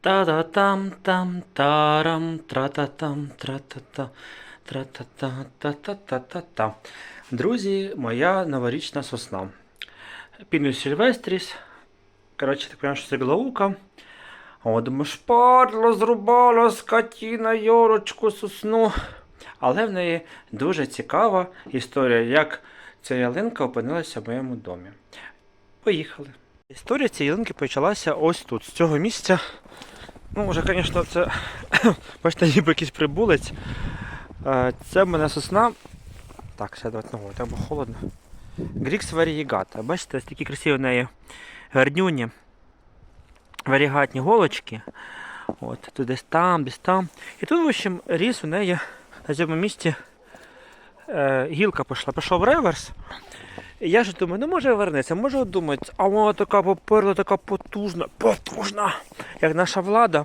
Та-да-там, там, тарам, тра-та-там, тра-та-та, тра-та-та, та-та-та-та-та. Друзі, моя новорічна сосна. Пінус Сильвестріс. Коротше, так що це білоука. О, думаю, шпадло зрубала скотіна Йорочку сосну. Але в неї дуже цікава історія, як ця ялинка опинилася в моєму домі. Поїхали. Історія цієї ялинки почалася ось тут, з цього місця. Ну, вже, звісно, це бачите, ніби якийсь прибулець. Е, Це в мене сосна. Так, давайте ногою, так бо холодно. Грікс варігата. Бачите, ось такі красиві в неї гарнюні. Варігатні голочки. От, тут десь там, десь там. І тут, в общем, ріс у неї на цьому місці е, гілка пішла. Пішов реверс. Я ж думаю, ну може вернеться, може думають, а вона така поперла, така потужна, потужна, як наша влада.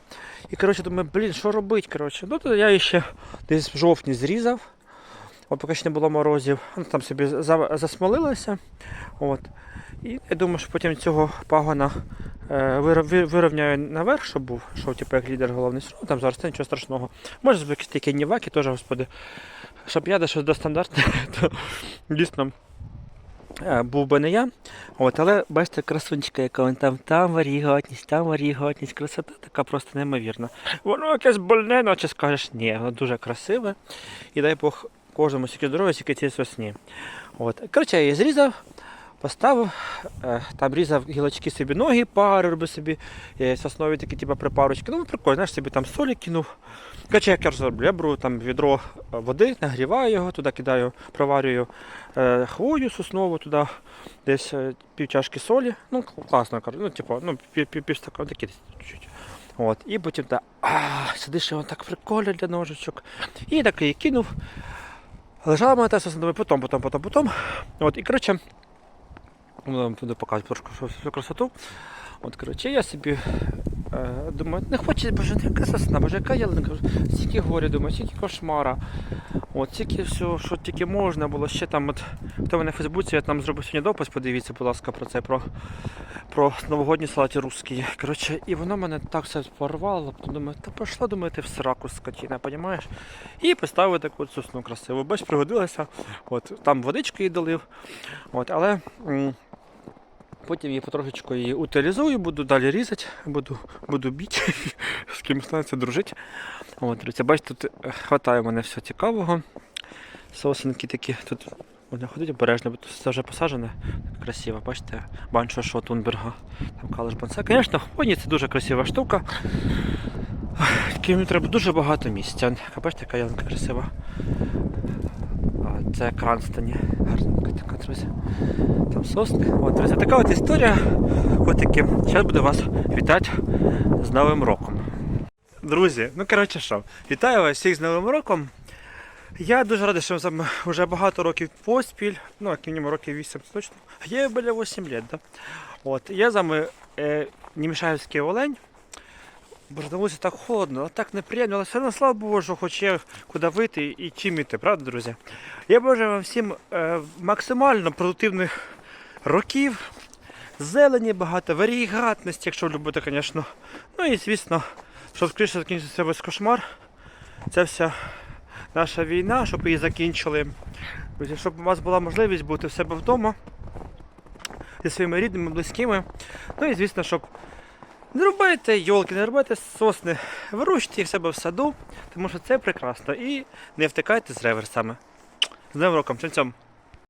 І коротше думаю, блін, що робити? коротше. Ну то я ще десь в жовтні зрізав. От поки ще не було морозів, ну, там собі за- засмолилося. От. І я думаю, що потім цього пагона е, вирівняю наверх, щоб був, що типу, як лідер головний срок, там зараз це нічого страшного. Може, якісь такі ніваки теж, господи. Щоб я дійшов до стандарту, то дійсно був би не я. От, але бачите, красунчика, яка він там, там варіготність, там варіготність, красота така просто неймовірна. Воно якесь больне, наче скажеш, ні, воно дуже красиве. І дай Бог кожному стільки здоров'я, стільки цій сосні. От. Коротше, я її зрізав, поставив, е, там різав гілочки собі ноги, пари робив собі, е, соснові такі типу, припарочки. Ну, прикольно, знаєш, собі там солі кинув. Коротше, як я роблю, я беру там відро е, води, нагріваю його, туди кидаю, проварюю хвою соснову, туди десь пів чашки солі. Ну, класно, ну, типу, ну, пів, стакана, такі чуть-чуть. От, і потім так, а, сидиш, воно так прикольно для ножичок. І так її кинув. Лежала моя та сосна, потім, потім, потім, потім. От, і коротше, ну, буду показувати трошки всю- красоту. От, коротше, я собі е, думаю, не хоче, боже, яка сосна, боже, яка ялинка, стільки горя, думаю, стільки кошмара. От, тільки все, що тільки можна було. Ще там, от, хто мене в Фейсбуці, я там зробив сьогодні допис, подивіться, будь ласка, про це, про, про новогодні салаті русські. Коротше, і воно мене так все порвало, думаю, та пішла, думаю, ти в сраку скотіна, розумієш? І поставив таку сосну красиву. Бач, пригодилася. От, там водички їй долив. От, але потім її потрошечку її утилізую, буду далі різати, буду, буду бити, з ким станеться дружити. От, бачите, тут е, хватає мене всього цікавого. Сосенки такі тут. Можна ходити обережно, бо тут все вже посаджене. Красиво, бачите, баншо Шотунберга, там калиш бонса. Звісно, хвойні це дуже красива штука. Мені треба дуже багато місця. Бачите, яка ялинка красива. Це друзі. Там сосни. От, друзі, така от історія. Котики. Зараз буду вас вітати з Новим роком. Друзі, ну коротше що, вітаю вас всіх з Новим роком. Я дуже радий, що вами вже багато років поспіль, ну, як мінімум років 8 точно. Є біля 8 років, да? От, я з вами е, Німішаївський Олень. Боже, вулиці так холодно, так неприємно, але все одно, слава Богу, що хоч є куди вийти і чим іти, правда, друзі? Я бажаю вам всім е, максимально продуктивних років, зелені багато, варігатності, якщо любите, звісно. Ну і звісно, щоб скоріше закінчився весь кошмар. Це вся наша війна, щоб її закінчили. Друзі, щоб у вас була можливість бути в себе вдома зі своїми рідними, близькими. Ну і звісно, щоб не рубайте йолки, не рубайте сосни, вирощуйте їх в себе в саду, тому що це прекрасно. І не втикайте з реверсами. З Новим роком, цьом!